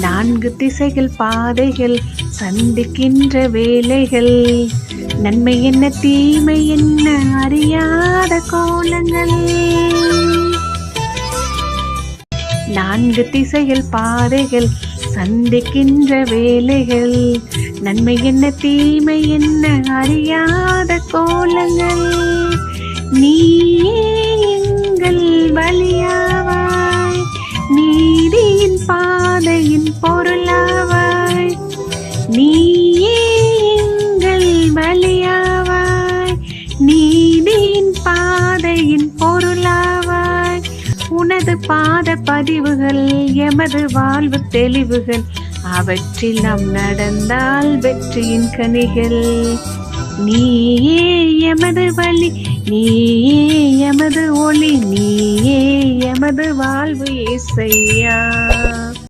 நான்கு திசைகள் பாதைகள் சந்திக்கின்ற வேலைகள் நன்மை என்ன தீமை என்ன அறியாத கோலங்கள். நான்கு திசைகள் பாதைகள் சந்திக்கின்ற வேலைகள் நன்மை என்ன தீமை என்ன அறியாத கோலங்கள். நீ பாதையின் பொருளாவாய். உனது பாத பதிவுகள் எமது வாழ்வு தெளிவுகள் அவற்றில் நாம் நடந்தால் வெற்றியின் கனிகள். நீயே எமது வழி நீயே எமது ஒளி நீயே எமது வாழ்வு இசையா.